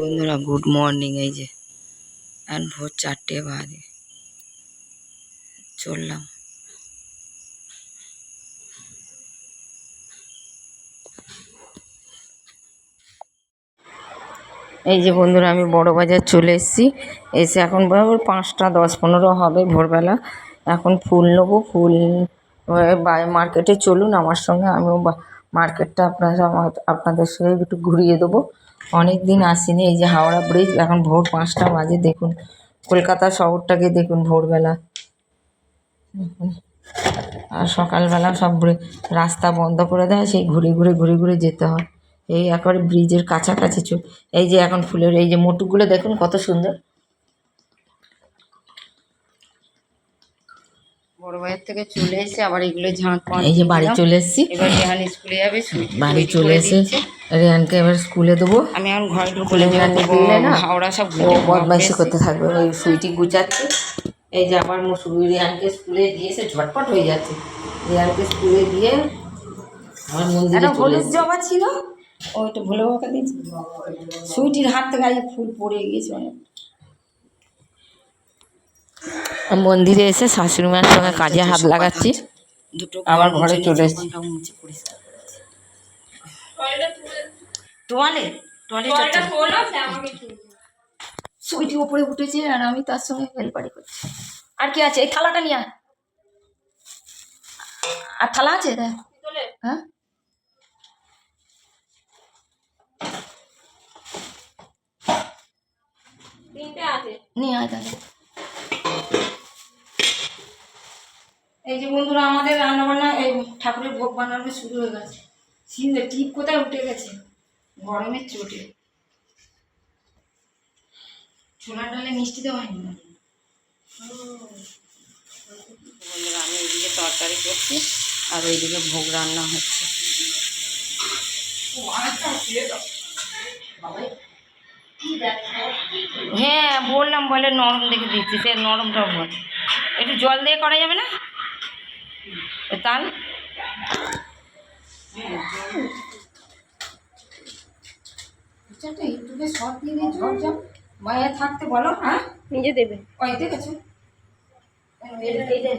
বন্ধুরা, good morning এই যে। এখন ভোর চারটে বাজে। চললাম। এই যে বন্ধুরা, আমি বড় বাজার চলে এসেছি। এসে এখন পাঁচটা, দশ, পনেরো হবে ভোরবেলা। এখন ফুল নেব, ফুল মার্কেটে চলুন, আমার সঙ্গে আমিও মার্কেটটা আপনারা আপনাদের সঙ্গে একটু ঘুরিয়ে দেবো। অনেক দিন আসিনি, এই যে হাওড়া ব্রিজ, এখন ভোর পাঁচটা বাজে, দেখুন। কলকাতা শহরটাকে দেখুন ভোরবেলা। আর সকালবেলা সব রাস্তা বন্ধ করে দেয়, সেই ঘুরে ঘুরে ঘুরে ঘুরে যেতে হয়। এই একবারে ব্রিজের কাছাকাছি এই যে এখন ফুলের, এই যে মোটুকগুলো দেখুন কত সুন্দর। বড় থেকে চলে এসে আবার এগুলো ঝাঁট এই যে বাড়ি চলে এসেছি। এবার রেহান স্কুলে যাবে বাড়ি চলে এসে রেহানকে এবার স্কুলে দেবো। আমি এখন ঘরে ঢুকলে দিলে না হাওড়া সব বদমাইশি করতে থাকবে ওই সুইটি এই যে আবার মুসুরি রেহানকে স্কুলে ঝটপট হয়ে যাচ্ছে। রেহানকে স্কুলে দিয়ে আমার মন্দিরে হলুদ জবা ছিল ওইটা ভুলে দিয়েছি। সুইটির হাত থেকে ফুল পড়ে গিয়েছে অনেক মন্দিরে এসে শাশুড়ি মায়ের সঙ্গে কাজে হাত লাগাচ্ছি। দুটো আবার ঘরে চলে এসেছি। তোয়ালে সুইটি উপরে উঠেছে আর আমি তার সঙ্গে হেল্পারি করছি। আর কি আছে? এই থালাটা নিয়ে আর থালা আছে? দেখ হ্যাঁ? নিয়ে আয় তাহলে। বন্ধুরা আমাদের রান্না বান্না এই ঠাকুরের ভোগ বানানো শুরু হয়ে গেছে। সিঁদে টিপ কোথায় উঠে গেছে? গরমের চোটে। ছোলার ডালে মিষ্টি দেওয়া হয়নি বন্ধুরা আমি এইদিকে তরকারি করছি আর ওইদিকে ভোগ রান্না হচ্ছে। হ্যাঁ বললাম বলে নরম দেখে দিচ্ছি সে নরমটা বল। একটু জল দিয়ে করা যাবে না? তাল মায়া থাকতে বলো হ্যাঁ? নিজে দেবে। ওই দেখেছ? এটা-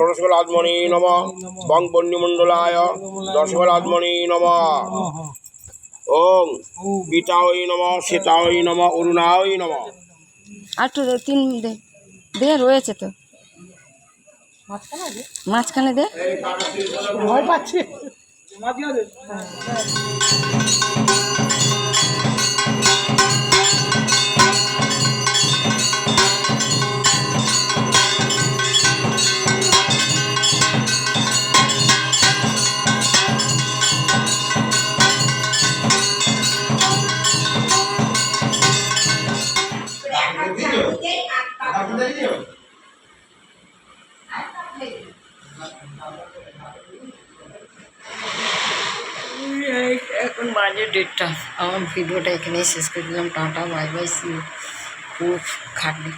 নমঃ ষোড়শকলাত্মনি নম। বংবন্যমণ্ডলায় দশকলাত্মনি নম। ওং পিতাওই নম সীতাওই নম অরুণাওই নম। দে, তিন দে দে রয়েছে তো। মাঝখানে দে। ভয় পাচ্ছে। এখন বাজে ডেটটা আমার ভিডিওটা এখানেই শেষ করে দিলাম টাটা বাই বাই সি খুব খাটনি